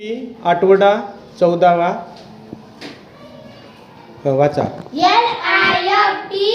आठवडा चौदावा वाचा. L I T